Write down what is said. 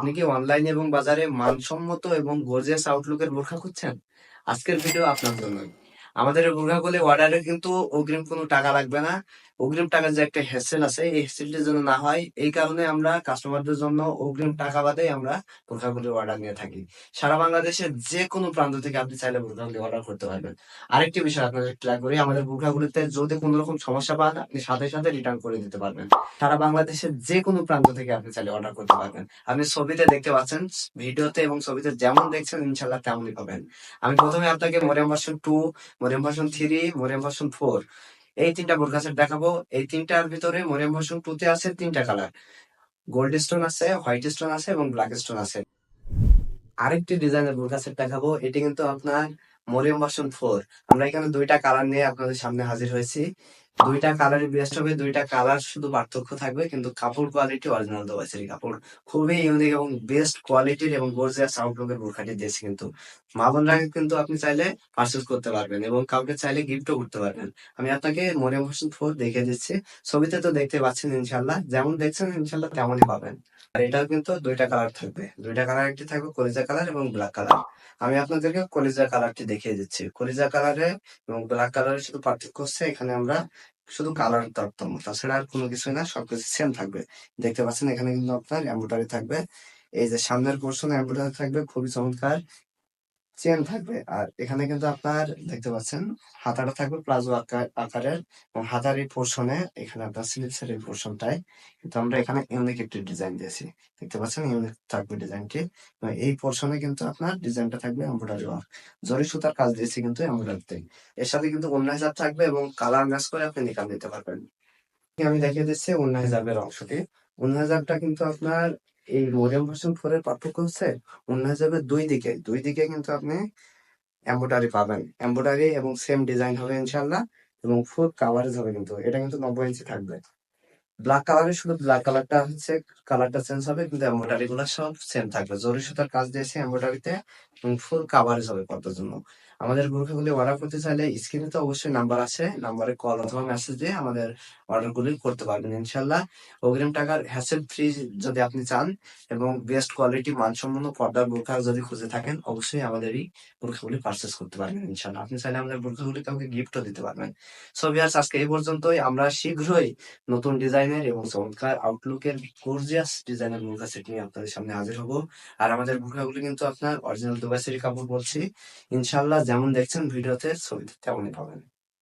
আপনি কি অনলাইন এবং বাজারে মানসম্মত এবং গর্জিয়াস আউটলুকের বোরখা খুঁজছেন? আজকের ভিডিও আপনার জন্য আমাদের বোরখাগুলি অর্ডারে কিন্তু অগ্রিম কোনো টাকা লাগবে না। অগ্রিম টাকার যে একটা হেসেল আছে, এই হেসেলটির জন্য না হয়। এই কারণে আমরা কাস্টমারদের জন্য অগ্রিম টাকা বাদে আমরা বোরখাগুলির অর্ডার নিয়ে থাকি। সারা বাংলাদেশের যে কোনো প্রান্ত থেকে আপনি চাইলে বোরখাগুলি অর্ডার করতে পারবেন। আরেকটি বিষয় আপনাদের ক্লিয়ার করি, আমাদের বোরখাগুলিতে যদি কোনো রকম সমস্যা পান, আপনি সাথে সাথে রিটার্ন করে দিতে পারবেন। সারা বাংলাদেশের যে কোনো প্রান্ত থেকে আপনি চাইলে অর্ডার করতে পারবেন। আপনি ছবিতে দেখতে পাচ্ছেন, ভিডিওতে এবং ছবিতে যেমন দেখছেন ইনশাল্লাহ তেমনই পাবেন। আমি প্রথমে আপনাকে Mariam two Mariam version three Mariam version four এই তিনটা বোরখা সেট দেখাবো। এই তিনটার ভিতরে মরিয়াম ভার্সন টু তে আছে তিনটা কালার গোল্ড স্টোন আছে হোয়াইট স্টোন আছে এবং ব্ল্যাক স্টোন আছে। আরেকটি ডিজাইনের বোরখা সেট দেখাবো। এটি কিন্তু আপনার মরিয়াম ভার্সন ফোর আমরা এখানে দুইটা কালার নিয়ে আপনাদের সামনে হাজির হয়েছি। দুইটা কালারই বেস্ট হবে, দুইটা কালার শুধু পার্থক্য থাকবে, কিন্তু কাপড় কোয়ালিটি অরিজিনাল দোবাইসের কাপড় খুবই ইউনিক এবং বেস্ট কোয়ালিটির এবং গর্জিয়াস আউটলুকের বোরখাটি দিয়েছে কিন্তু মা বোনরা কিন্তু আপনি চাইলে পারচেস করতে পারবেন এবং কাউকে চাইলে গিফটও করতে পারবেন। আমি আপনাকে মরিয়াম ভার্সন ফোর দেখে দিচ্ছি। ছবিতে তো দেখতে পাচ্ছেন ইনশাল্লাহ যেমন দেখছেন ইনশাল্লাহ তেমনই পাবেন। আর এটাও কিন্তু দুইটা কালার থাকবে। দুইটা কালার একটি থাকবে কলিজা কালার এবং ব্ল্যাক কালার আমি আপনাদেরকে কলিজা কালারটি দেখিয়ে দিচ্ছি। কলিজা কালারে এবং ব্ল্যাক কালারের শুধু পার্থক্য হচ্ছে এখানে আমরা শুধু কালার তারতম্য। তাছাড়া আর কোনো কিছু না, সবকিছু সেম থাকবে। দেখতে পাচ্ছেন এখানে কিন্তু আপনার এম্ব্রয়ডারি থাকবে। এই যে সামনের পোর্শন এম্ব্রয়ডারি থাকবে, খুবই চমৎকার। চেন থাকবে। আর এখানে কিন্তু আপনার দেখতে পাচ্ছেন, হাতাটা থাকবে প্লাজো আকারের এবং হাতার এই পোর্শনে এখানে আপনার স্লিপসের এই পোর্শনটায় কিন্তু আমরা এখানে ইউনিক একটি ডিজাইন দিয়েছি। দেখতে পাচ্ছেন ইউনিক থাকবে ডিজাইনটি এই পোর্শনে কিন্তু আপনার ডিজাইনটা থাকবে এমব্রয়ডারি ওয়ার্ক জরি সুতার কাজ দিয়েছি কিন্তু এমব্রয়ডারিতে এর সাথে কিন্তু অন্য হিসাব থাকবে এবং কালার ম্যাচ করে আপনি নিকাল দিতে পারবেন। আমি দেখিয়ে দিচ্ছি অন্য হিসাবের অংশটি। অন্য হিসাবটা কিন্তু আপনার এই মরিয়াম ভার্সন ফোর এর পার্থক্য হচ্ছে অন্য হিসাবে দুই দিকে দুই দিকে কিন্তু আপনি এম্বোডারি পাবেন। এম্বোডারি এবং সেম ডিজাইন হবে ইনশাল্লাহ এবং ফুল কাভারেজ হবে কিন্তু, এটা কিন্তু নব্বই ইঞ্চি থাকবে। ব্ল্যাক কালারের শুধু ব্ল্যাক কালারটা হচ্ছে কালারটা চেঞ্জ হবে কিন্তু এম্বোডারি গুলো সব সেম থাকবে। জরি সুতার কাজ দিয়েছে এমব্রয়ডারিতে এবং ফুল কাভারেজ হবে করার জন্য। আমাদের বোরখাগুলি অর্ডার করতে চাইলে স্ক্রিনে তো অবশ্যই নাম্বার আছে। নাম্বারে কল অথবা মেসেজ দিয়ে আমাদের অর্ডারগুলি করতে পারবেন ইনশাল্লাহ অগ্রিম টাকার হ্যাসেল ফ্রি যদি আপনি চান এবং বেস্ট কোয়ালিটি মানসম্পন্ন পর্দার বোরখা যদি খুঁজে থাকেন, অবশ্যই আমাদের এই বোরখাগুলি পারচেস করতে পারবেন ইনশাল্লাহ আপনি চাইলে আমাদের বোরখাগুলি কাউকে গিফটও দিতে পারবেন। সো ভিউয়ার্স আজকে এই পর্যন্তই। আমরা শীঘ্রই নতুন ডিজাইনের এবং চমৎকার আউটলুকের গর্জিয়াস ডিজাইনের বোরখা সেট নিয়ে আপনাদের সামনে হাজির হব। আর আমাদের বোরখাগুলি কিন্তু আপনার অরিজিনাল দুবাই কাপুর বলছি। ইনশাল্লাহ যেমন দেখছেন ভিডিওতে ছবিতে তেমনই পাবেন।